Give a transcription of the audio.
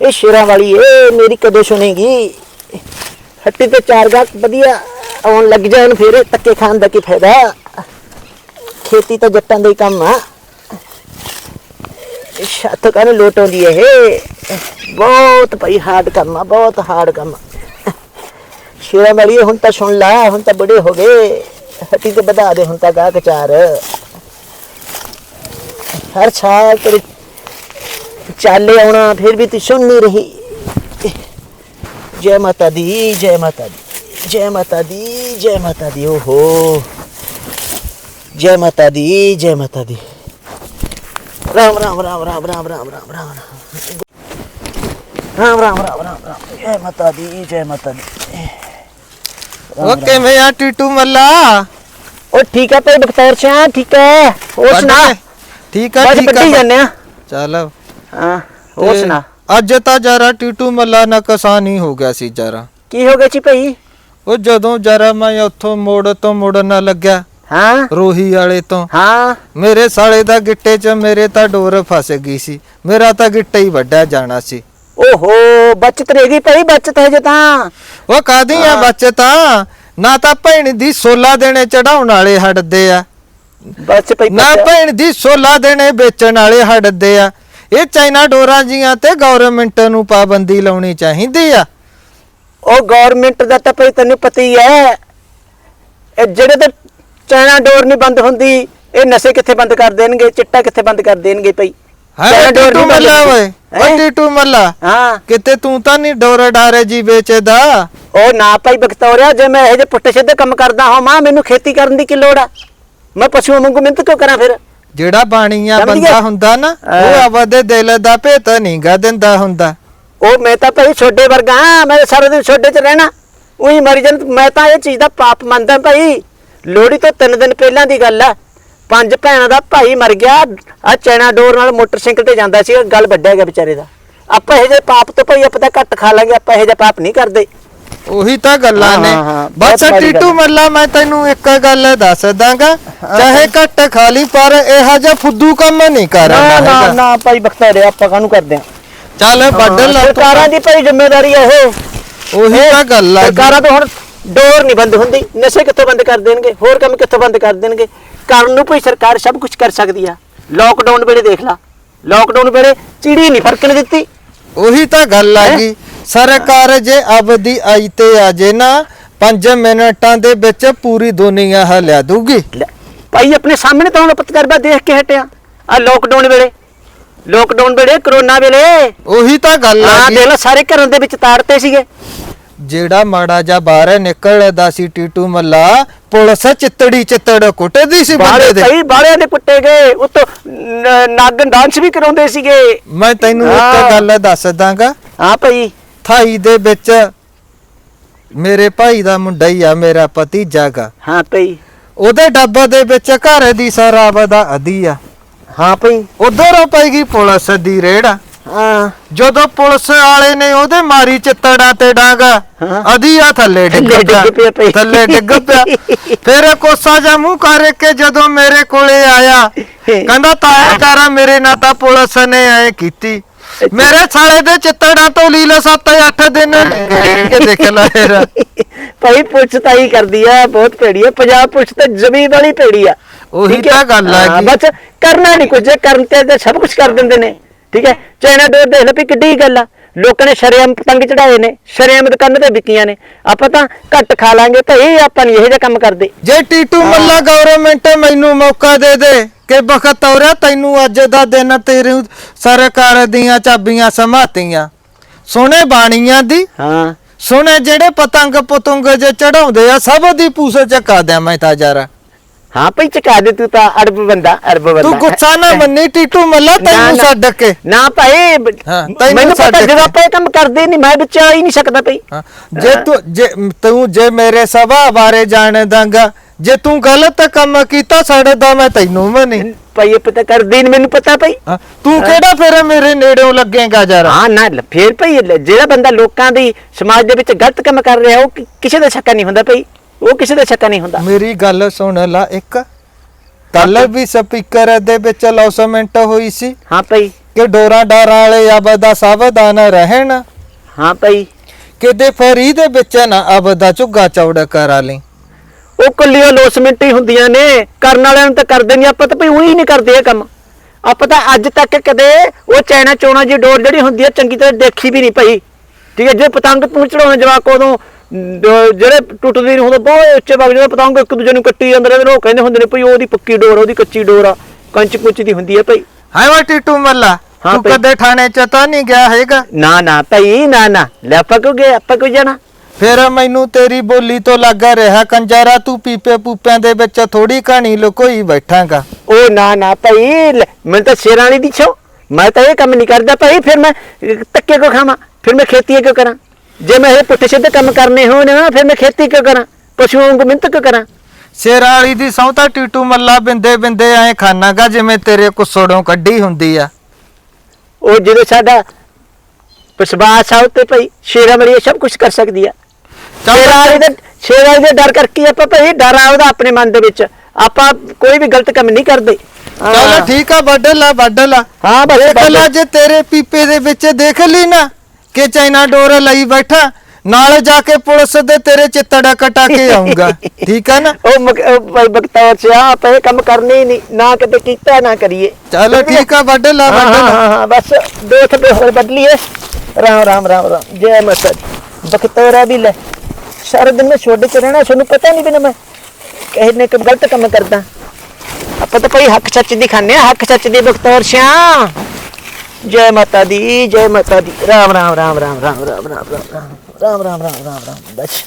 ਇਹ ਸ਼ੇਰਾਂ ਵਾਲੀ ਏ ਮੇਰੀ ਕਦੋਂ ਸੁਣੇਗੀ। ਹੱਟੀ ਤੇ ਚਾਰ ਗਾਹਕ ਵਧੀਆ ਆਉਣ ਲੱਗ ਜਾਣ, ਫਿਰ ਤੱਕੇ ਖਾਣ ਦਾ ਕੀ ਫਾਇਦਾ? ਖੇਤੀ ਤਾਂ ਜੱਟਾਂ ਦਾ ਹੀ ਕੰਮ ਆ। ਛੱਤ ਕਾਹਨੂੰ ਲੋਟ ਆਉਂਦੀ ਇਹ? ਬਹੁਤ ਭਾਈ ਹਾਰਡ ਕੰਮ ਆ, ਬਹੁਤ ਹਾਰਡ ਕੰਮ ਸ਼ੇਰਾਂ ਵਾਲੀ ਹੁਣ ਤਾਂ ਸੁਣ ਲਾ, ਹੁਣ ਤਾਂ ਬੜੇ ਹੋ ਗਏ। ਹੱਟੀ ਤੇ ਵਧਾ ਦੇ ਹੁਣ ਤਾਂ ਗਾਹਕ ਚਾਰ। ਹਰ ਸਾਲ ਤੇਰੇ ਚਾਲੇ ਆਉਣਾ ਫਿਰ ਵੀ ਤੂੰ ਸੁਣ ਨਹੀਂ ਰਹੀ। ਜੈ ਮਾਤਾ ਦੀ ਜੈ ਮਾਤਾ ਦੀ ਜੈ ਮਾਤਾ ਦੀ ਜੈ ਮਾਤਾ ਦੀ ਓਹੋ। ਜੈ ਮਾਤਾ ਦੀ ਜੈ ਮਾਤਾ ਦੀ। ਰਾਮ ਰਾਮ ਰਾਮ ਰਾਮ ਰਾਮ ਰਾਮ ਰਾਮ ਰਾਮ। ਰਾਮ ਰਾਮ ਰਾਮ ਰਾਮ ਰਾਮ। ਜੈ ਮਾਤਾ ਦੀ ਜੈ ਮਾਤਾ ਦੀ। ਉਹ ਕਿਵੇਂ ਆ ਟੀਟੂ ਮੱਲਾ? ਉਹ ਠੀਕ ਹੈ ਭਾਈ ਬਖਤੌਰ ਸਿੰਘ ਠੀਕ ਹੈ ਹੋਰ ਸੁਣਾ। ਠੀਕ ਆ ਠੀਕ ਆ। ਜਾਂਦੇ ਆ। ਚੱਲ। ਹਾਂ ਹੋਰ ਤੇ ਸੁਣਾ। ਅੱਜ ਤਾਂ ਜਰਾ ਟੀਟੂ ਮੱਲਾ ਨਕਸਾਨ ਹੀ ਹੋ ਗਿਆ ਸੀ ਜਰਾ। ਕੀ ਹੋ ਗਿਆ ਜੀ ਭਾਈ? ਉਹ ਜਦੋਂ ਜਰਾ ਮੈਂ ਉੱਥੋਂ ਮੋੜ ਤੋਂ ਮੁੜਨ ਲੱਗਿਆ ਹਾਂ। ਰੋਹੀ ਵਾਲੇ ਤੋਂ। ਹਾਂ। ਮੇਰੇ ਸਾਲੇ ਦਾ ਗਿੱਟੇ 'ਚ ਮੇਰੇ ਤਾਂ ਡੋਰ ਫਸ ਗਈ ਸੀ ਮੇਰਾ ਤਾਂ ਗਿੱਟਾ ਹੀ ਵੱਡਾ ਜਾਣਾ ਸੀ। ਓਹੋ ਬਚਤ ਰਹਿ ਗਈ ਭਾਈ ਬਚਤ ਹੈ ਜੇ ਤਾਂ। ਉਹ ਕਾਦੀਆਂ ਬਚਤਾਂ ਨਾ ਤਾਂ ਭੈਣ ਦੀ 16 ਦੇਣੇ ਚੜਾਉਣ ਵਾਲੇ ਹਟਦੇ ਆ। ਬਚ ਭਾਈ ਨਾ ਭੈਣ ਦੀ 16 ਦੇਣੇ ਵੇਚਣ ਵਾਲੇ ਹਟਦੇ ਆ। ਇਹ ਚਾਈਨਾ ਡੋਰਾਂ ਜੀਆਂ ਤੇ ਗਵਰਨਮੈਂਟ ਨੂੰ ਪਾਬੰਦੀ ਲਾਉਣੀ ਚਾਹੀਦੀ ਆ। ਉਹ ਗਵਰਨਮੈਂਟ ਦਾ ਤਾਂ ਭਾਈ ਤੈਨੂੰ ਪਤਾ ਹੀ ਹੈ ਇਹ ਜਿਹੜੇ ਤੇ ਚਾਈਨਾ ਡੋਰ ਨਹੀਂ ਬੰਦ ਹੁੰਦੀ ਇਹ ਨਸ਼ੇ ਕਿੱਥੇ ਬੰਦ ਕਰ ਦੇਣਗੇ ਚਿੱਟਾ ਕਿੱਥੇ ਬੰਦ ਕਰ ਦੇਣਗੇ ਭਾਈ? ਹਾਂ ਬੰਦ ਮੱਲਾ। ਓਏ? ਓ ਟੀਟੂ ਮੱਲਾ। ਹਾਂ। ਕਿਤੇ ਤੂੰ ਤਾਂ ਨਹੀਂ ਡੋਰ ਡਾਰੇ ਜੀ ਵੇਚਦਾ। ਉਹ ਨਾ ਭਾਈ ਬਖਤੌਰਿਆ ਜੇ ਮੈਂ ਇਹ ਜੇ ਸਿੱਧੇ ਕੰਮ ਕਰਦਾ ਹਾਂ ਮਾਂ ਮੈਨੂੰ ਖੇਤੀ ਕਰਨ ਦੀ ਕੀ ਲੋੜ ਆ? ਮੈਂ ਪਸ਼ੂ ਵਾਂਗੂ ਮਿਹਨਤ ਕਿਉਂ ਕਰਾਂ ਫਿਰ? ਜਿਹੜਾ ਬਾਣੀਆਂ ਸਮਝ ਬੰਦਾ? ਹੁੰਦਾ ਨਾ। ਉਹ ਆਪਦੇ ਦਿਲ ਦਾ ਭੇਤ ਨਹੀਂ ਗਾ ਦਿੰਦਾ ਹੁੰਦਾ। ਉਹ ਮੈਂ ਤਾਂ ਭਾਈ ਛੋਡੇ ਵਰਗਾ ਹਾਂ ਮੈਂ ਸਾਰਾ ਦਿਨ ਛੋਡੇ 'ਚ ਰਹਿਣਾ। ਉਹੀ ਮਰੀ ਜਨ ਮੈਂ ਤਾਂ ਇਹ ਚੀਜ਼ ਦਾ ਪਾਪ ਮੰਨਦਾ ਭਾਈ। ਲੋਹੜੀ ਤੋਂ ਤਿੰਨ ਦਿਨ ਪਹਿਲਾਂ ਦੀ ਗੱਲ ਆ। ਪੰਜ ਭੈਣਾਂ ਦਾ ਭਾਈ ਮਰ ਗਿਆ। ਆ ਚੈਨਾ ਡੋਰ ਨਾਲ ਮੋਟਰਸਾਈਕਲ ਤੇ ਜਾਂਦਾ ਸੀ ਗੱਲ ਵੱਡਾ ਗਿਆ ਵਿਚਾਰੇ ਦਾ। ਆਪਾਂ ਇਹ ਜੇ ਪਾਪ ਤੋਂ ਭਾਈ ਆਪਾਂ ਤਾਂ ਘੱਟ ਖਾ ਲਾਂਗੇ ਆਪਾਂ ਇਹ ਜੇ ਪਾਪ ਨਹੀਂ ਕਰਦੇ। ਉਹੀ ਤਾਂ ਗੱਲਾਂ ਨੇ। ਬਸ ਟੀਟੂ। ਮੱਲਾ ਮੈਂ ਤੈਨੂੰ ਇੱਕ ਗੱਲ ਦੱਸ ਦਾਂਗਾ। ਚਾਹੇ ਘੱਟ ਖਾ ਲਈ ਪਰ ਇਹੋ ਜਿਹਾ ਫੁੱਦੂ ਕੰਮ ਨਹੀਂ ਕਰਨਾ ਨਾ ਨਾ ਨਾ ਭਾਈ ਬਖਤਾਰੇ ਆਪਾਂ ਕਾਹਨੂੰ ਕਰਦੇ ਆ ਚੱਲ ਵੱਢ ਲੈ ਸਰਕਾਰਾਂ ਦੀ ਭਾਈ ਜ਼ਿੰਮੇਵਾਰੀ ਹੈ ਇਹ। ਉਹੀ ਤਾਂ ਗੱਲ ਆ ਸਰਕਾਰਾਂ ਤੋਂ ਹੁਣ ਡੋਰ ਨਹੀਂ ਬੰਦ ਹੁੰਦੀ। ਨਸ਼ੇ ਕਿੱਥੋਂ ਬੰਦ ਕਰ ਦੇਣਗੇ? ਹੋਰ ਕੰਮ ਕਿੱਥੋਂ ਬੰਦ ਕਰ ਦੇਣਗੇ? ਕਰਨ ਨੂੰ ਭਾਈ ਸਰਕਾਰ ਸਭ ਕੁਝ ਕਰ ਸਕਦੀ ਆ। ਲੋਕਡਾਊਨ ਵੇਲੇ ਦੇਖ ਲਾ। ਲੋਕਡਾਊਨ ਵੇਲੇ ਚਿੜੀ ਨਹੀਂ ਫ਼ਰਕ ਨਹੀਂ ਦਿੱਤੀ। ਉਹੀ ਤਾਂ ਗੱਲ ਆ ਗਈ ਸਰਕਾਰ ਜੇ ਅਬਦੀ ਆਈ ਤੇ ਆ ਜੇ ਨਾ 5 ਮਿੰਟਾਂ ਦੇ ਵਿੱਚ ਪੂਰੀ ਦੁਨੀਆ ਹਲਿਆ ਦੂਗੀ ਭਾਈ ਆਪਣੇ ਸਾਹਮਣੇ ਤਾਂ ਹੁਣ ਪੱਤਰਕਾਰ ਦੇਖ ਕੇ ਹਟਿਆ। ਆ ਲੋਕਡਾਊਨ ਵੇਲੇ ਲੋਕਡਾਊਨ ਵੇਲੇ ਕਰੋਨਾ ਵੇਲੇ। ਉਹੀ ਤਾਂ ਗੱਲ ਆ ਆ ਦੇਖ ਲਾ ਸਾਰੇ ਘਰਾਂ ਦੇ ਵਿੱਚ ਤਾੜਤੇ ਸੀਗੇ। ਜਿਹੜਾ ਮਾੜਾ ਜਾ ਬਾਹਰ ਨਿਕਲਦਾ ਸੀ ਟੀਟੂ ਮੱਲਾ ਪੁਲਿਸ ਚਿੱਤੜੀ ਚਿੱਤੜ ਕੁੱਟਦੀ ਸੀ ਬੰਦੇ ਦੇ। ਭਾਈ ਬਾਹਲਿਆਂ ਦੇ ਕੁੱਟੇ ਗਏ ਉਤੋਂ ਨਾਗਨ ਡਾਂਸ ਵੀ ਕਰਾਉਂਦੇ ਸੀਗੇ। ਮੈਂ ਤੈਨੂੰ। ਇੱਕ ਗੱਲ ਦੱਸ ਦਾਂਗਾ ਹਾਂ ਭਾਈ। ਥਾਈ ਦੇ ਵਿੱਚ ਮੇਰੇ ਭਾਈ ਦਾ ਮੁੰਡਾ ਹੀ ਆ ਮੇਰਾ ਭਤੀਜਾ ਗਾ। ਹਾਂ ਭਾਈ। ਉਹਦੇ ਡੱਬੇ ਦੇ ਵਿੱਚ ਘਰ ਦੀ ਸ਼ਰਾਬ ਦਾ ਅਦੀ ਆ। ਹਾਂ ਭਾਈ। ਉਧਰੋਂ ਪਈ ਗਈ ਪੁਲਿਸ ਦੀ ਰੇੜ ਹਾਂ। ਜਦੋਂ ਪੁਲਿਸ ਵਾਲੇ ਨੇ ਉਹਦੇ ਮਾਰੀ ਚਿੱਤੜਾ ਤੇ ਡਾਂਗਾ। ਅਦੀ ਆ ਥੱਲੇ ਡਿੱਗ ਪਿਆ। ਥੱਲੇ ਡਿੱਗ ਪਿਆ। ਫਿਰ ਕੋਸਾ ਜਾ ਮੂੰਹ ਕਰਕੇ ਜਦੋਂ ਮੇਰੇ ਕੋਲੇ ਆਇਆ ਕਹਿੰਦਾ ਤਾਇਆ ਕਾਰਾ ਮੇਰੇ ਨਾਲ ਤਾਂ ਪੁਲਿਸ ਨੇ ਐ ਕੀਤੀ। ਮੇਰੇ ਸਾਲੇ ਦੇ ਚਿੱਤੜਾ ਤੋਂ ਲੀਲ 7-8 ਦਿਨ। ਕਿ ਦੇਖ ਲੈ ਯਾਰ ਭਾਈ ਪੁਲਿਸ ਤਾਂ ਹੀ ਕਰਦੀ ਆ ਬਹੁਤ ਭੇੜੀ ਆ। ਪੰਜਾਬ ਪੁਲਿਸ ਤਾਂ ਜ਼ਮੀਨ ਵਾਲੀ ਭੇੜੀ ਆ। ਉਹੀ? ਤਾਂ ਗੱਲ ਆ ਗਈ। ਬਸ ਕਰਨਾ ਨਹੀਂ ਕੁਝ। ਕਰਨ ਤੇ ਤਾਂ ਸਭ ਕੁਝ ਕਰ ਦਿੰਦੇ ਨੇ। ਠੀਕ ਹੈ? ਚਾਈਨਾ ਡੋਰ ਦੇਖ ਲੈ ਵੀ ਕਿੱਡੀ ਗੱਲ ਆ। ਲੋਕਾਂ ਨੇ ਸ਼ਰੇਆਮ ਪਤੰਗ ਚੜਾਏ ਨੇ ਸ਼ਰੇਆਮ ਦੁਕਾਨਾਂ ਤੇ ਵਿਕੀਆਂ ਨੇ। ਆਪਾਂ ਤਾਂ ਘੱਟ ਖਾ ਲਾਂਗੇ ਭਾਈ ਆਪਾਂ ਨਹੀਂ ਇਹੋ ਜਿਹਾ ਕੰਮ ਕਰਦੇ। ਜੇ ਟੀਟੂ ਮੱਲਾ ਗਵਰਨਮੈਂਟ ਮੈਨੂੰ ਮੌਕਾ ਦੇ ਦੇ ਕਿ ਬਖਤ ਔਰਿਆ ਤੈਨੂੰ ਅੱਜ ਦਾ ਦਿਨ ਤੇਰੇ ਸਰਕਾਰ ਦੀਆਂ ਚਾਬੀਆਂ ਸਮਾਤੀਆਂ। ਸੋਹਣੇ ਬਾਣੀਆਂ ਦੀ। ਹਾਂ। ਸੋਹਣੇ ਜਿਹੜੇ ਪਤੰਗ ਪਤੰਗ ਜੇ ਚੜਾਉਂਦੇ ਆ ਸਭ ਦੀ ਪੂਸੇ ਚੱਕਾ ਦਿਆਂ ਮੈਂ ਤਾਂ ਜਰਾ। ਹਾਂ ਭਾਈ ਚਕਾ ਦੇ ਤੂੰ ਤਾਂ ਅਰਬ ਬੰਦਾ ਅਰਬ ਬੰਦਾ। ਤੂੰ ਗੁੱਸਾ ਨਾ ਮੰਨੀ ਟੀਟੂ ਮੱਲਾ ਤੈਨੂੰ ਨਾ। ਛੱਡ ਕੇ। ਨਾ ਭਾਈ ਬ- ਹਾਂ, ਤੈਨੂੰ ਮੈਨੂੰ ਪਤਾ। ਜਦੋਂ ਆਪਾਂ ਇਹ ਕੰਮ ਕਰਦੇ ਨਹੀਂ ਮੈਂ ਵਿੱਚ ਆ ਹੀ ਨਹੀਂ ਸਕਦਾ ਭਾਈ। ਹਾਂ, ਜੇ ਤੂੰ ਜੇ ਤੂੰ ਜੇ ਮੇਰੇ ਸੁਭਾਅ ਬਾਰੇ ਜਾਣਦਾਗਾ ਜੇ ਤੂੰ ਗਲਤ ਕੰਮ ਕੀਤਾ ਸੜਦਾ ਮੈਂ ਤੈਨੂੰ ਮਨੀ ਭਾਈ ਇਹ ਪਤਾ ਕਰਦੇ ਨਹੀਂ ਮੈਨੂੰ ਪਤਾ ਭਾਈ। ਹਾਂ, ਤੂੰ ਕਿਹੜਾ ਫਿਰ ਮੇਰੇ ਨੇੜਿਓਂ ਲੱਗੇਗਾ ਜਰਾ? ਹਾਂ ਨਾ ਲ- ਫੇਰ ਭਾਈ ਲ- ਜਿਹੜਾ ਬੰਦਾ ਲੋਕਾਂ ਦੀ ਸਮਾਜ ਦੇ ਵਿੱਚ ਗਲਤ ਕੰਮ ਕਰ ਰਿਹਾ ਉਹ ਕਿ- ਕਿਸੇ ਦਾ ਸ਼ੱਕਾ ਨਹੀਂ ਹੁੰਦਾ ਭਾਈ। ਉਹ ਕਿਸੇ ਦਾ ਸ਼ੱਕਾ ਨਹੀਂ ਹੁੰਦਾ। ਮੇਰੀ ਗੱਲ ਸੁਣ ਲਾ ਇੱਕ। ਕੱਲ ਵੀ ਸਪੀਕਰ ਦੇ ਵਿੱਚ ਲੌਸਮੈਂਟ ਹੋਈ ਸੀ। ਹਾਂ ਭਾਈ। ਕਿ ਡੋਰਾ ਡਾਰਾਂ ਵਾਲੇ ਅਬ ਦਾ ਸਾਵਧਾਨ ਰਹਿਣ। ਹਾਂ ਭਾਈ। ਕਿਤੇ ਫਰੀ ਦੇ ਵਿੱਚ ਨਾ ਅਬ ਦਾ ਝੁੱਗਾ ਚੌੜਾ ਕਰਾ ਲਈ ਉਹ ਕੱਲੀਆਂ ਲੋਸਮੈਂਟ ਹੀ ਹੁੰਦੀਆਂ ਨੇ। ਕਰਨ ਵਾਲਿਆਂ ਨੂੰ ਤਾਂ ਕਰਦੇ ਨਹੀਂ ਆਪਾਂ ਤਾਂ ਭਈ ਉਹੀ ਨਹੀਂ ਕਰਦੇ ਇਹ ਕੰਮ। ਆਪਾਂ ਤਾਂ ਅੱਜ ਤੱਕ ਕਦੇ ਉਹ ਚੈਨਾ ਚੋਣਾ ਜੀ ਡੋਰ ਜਿਹੜੀ ਹੁੰਦੀ ਹੈ ਚੰਗੀ ਤਰ੍ਹਾਂ ਦੇਖੀ ਵੀ ਨਹੀਂ ਭਾਈ। ਠੀਕ ਹੈ ਜੇ ਪਤੰਗ ਤੂੰ ਚੜਾਉਣ ਜਵਾਕ ਉਦੋਂ ਜਿਹੜੇ ਟੁੱਟਦੇ ਨਹੀਂ ਹੁੰਦੇ ਬਹੁਤ ਉੱਚੇ ਵਗ ਜਾਂਦੇ ਪਤੰਗ ਇੱਕ ਦੂਜੇ ਨੂੰ ਕੱਟੀ ਜਾਂਦੇ ਨੇ ਉਹ ਕਹਿੰਦੇ ਹੁੰਦੇ ਨੇ ਭਈ ਉਹਦੀ ਪੱਕੀ ਡੋਰ ਉਹਦੀ ਕੱਚੀ ਡੋਰ ਆ ਕੰਚ ਕੁੰਚ ਦੀ ਹੁੰਦੀ ਹੈ ਭਾਈ। ਹਾਏ ਵਾ ਟੀਟੂ ਮੱਲਾ ਤੂੰ। ਕਦੇ ਥਾਣੇ ਚ ਤਾਂ ਨਹੀਂ ਗਿਆ ਹੈਗਾ? ਨਾ ਨਾ ਭਾਈ ਨਾ ਨਾ ਲੈ ਆਪਾਂ ਕਿਉਂ ਗਏ ਆਪਾਂ ਕਿਉਂ ਜਾਣਾ? ਫਿਰ ਮੈਨੂੰ ਤੇਰੀ ਬੋਲੀ ਤੋਂ ਲੱਗਾ ਰਿਹਾ ਕੰਜਾਰਾ ਤੂੰ ਪੀਪੇ ਪੂਪਿਆਂ ਦੇ ਵਿੱਚ ਥੋੜੀ ਕਹਾਣੀ ਲੁਕੋਈ ਬੈਠਾਂਗਾ। ਉਹ ਨਾ ਨਾ ਭਾਈ ਮੈਨੂੰ ਤਾਂ ਸ਼ੇਰਾਂ ਵਾਲੀ ਦੀ ਛੋ। ਮੈਂ ਤਾਂ ਇਹ ਕੰਮ ਨਹੀਂ ਕਰਦਾ ਭਾਈ ਫਿਰ ਮੈਂ ਧੱਕੇ ਕੋ ਖਾਵਾਂ? ਫਿਰ ਮੈਂ ਖੇਤੀ ਕਿਉਂ ਕਰਾਂ? ਜੇ ਮੈਂ ਇਹ ਪੁੱਠੇ ਸਿੱਧੇ ਕੰਮ ਕਰਨੇ ਹੋਣ ਨਾ ਫਿਰ ਮੈਂ ਖੇਤੀ ਕਿਉਂ ਕਰਾਂ? ਪਸ਼ੂਆਂ ਨੂੰ ਮਿਹਨਤ ਕਿਉਂ ਕਰਾਂ? ਸ਼ੇਰਾਂ ਵਾਲੀ ਦੀ ਸਹੁੰ ਤਾਂ ਟੀਟੂ ਮੱਲਾ ਬਿੰਦੇ ਬਿੰਦੇ ਐ ਖਾਨਾਗਾ ਜਿਵੇਂ ਤੇਰੇ ਕੁਸੜੋਂ ਕੱਢੀ ਹੁੰਦੀ ਆ। ਉਹ ਜਦੋਂ ਸਾਡਾ ਵਿਸ਼ਵਾਸ ਆ ਉੱਤੇ ਭਾਈ ਸ਼ੇਰਾਂ ਇਹ ਸਭ ਕੁਝ ਕਰ ਸਕਦੀ ਆ। ਸ਼ੇਰਾਂ ਵਾਲੀ ਦੇ ਸ਼ੇਰਾਂ ਵਾਲੀ ਦੇ ਡਰ ਕਰਕੇ ਆਪਾਂ ਭਾਈ ਡਰ ਆਉਦਾ ਆਪਣੇ ਮਨ ਦੇ ਵਿੱਚ। ਆਪਾਂ ਕੋਈ ਵੀ ਗਲਤ ਕੰਮ ਨਹੀਂ ਕਰਦੇ। ਚੱਲ। ਠੀਕ ਆ ਵੱਢ ਲਾ ਵੱਢ ਲਾ। ਹਾਂ ਬਸ ਦੇਖ। ਲਾ ਜੇ ਤੇਰੇ ਪੀਪੇ ਦੇ ਵਿੱਚ ਦੇਖ ਲਈ ਨਾ। ਕਿ ਚਾਈਨਾ ਡੋਰ ਲਈ ਬੈਠਾ ਨਾਲ ਜਾ ਕੇ ਪੁਲਿਸ ਦੇ ਤੇਰੇ ਚਿੱਤੜਾ ਕਟਾ ਕੇ ਆਉਂਗਾ ਠੀਕ ਆ ਨਾ? ਉਹ ਮਕ- ਉਹ ਭਾਈ ਬਖਤੌਰ ਸਿਆ ਆਪਾਂ ਇਹ ਕੰਮ ਕਰਨੇ ਹੀ ਨਹੀਂ ਨਾ ਕਦੇ ਕੀਤਾ ਨਾ ਕਰੀਏ। ਚੱਲ ਠੀਕ ਆ? ਵੱਢ ਲਾ ਹਾਂ ਵੱਢ ਹਾਂ ਲਾ। ਹਾਂ, ਹਾਂ ਬਸ ਦੋ ਥੱਪੇ ਹੋਰ ਲਈਏ। ਰਾਮ ਰਾਮ ਰਾਮ ਰਾਮ। ਜੈ ਮਾਤਾ ਦੀ। ਬਖਤੌਰਾ ਵੀ ਲੈ। ਸਾਰਾ ਦਿਨ ਮੈਂ ਛੋਡੇ ਚ ਰਹਿਣਾ ਤੁਹਾਨੂੰ ਪਤਾ ਨਹੀਂ ਵੀ ਨਾ ਮੈਂ ਕਿਸੇ ਨੇ ਕੋਈ ਗਲਤ ਕੰਮ ਕਰਦਾ। ਆਪਾਂ ਤਾਂ ਭਾਈ ਹੱਕ ਸੱਚ ਦੀ ਖਾਂਦੇ ਆ ਹੱਕ ਸੱਚ ਦੀ ਬਖਤੌਰ ਸਿਆ। ਜੈ ਮਾਤਾ ਦੀ ਜੈ ਮਾਤਾ ਦੀ ਰਾਮ ਰਾਮ ਰਾਮ ਰਾਮ ਰਾਮ ਰਾਮ ਰਾਮ ਰਾਮ ਰਾਮ ਰਾਮ ਰਾਮ ਰਾਮ ਰਾਮ ਰਾਮ ਬਸ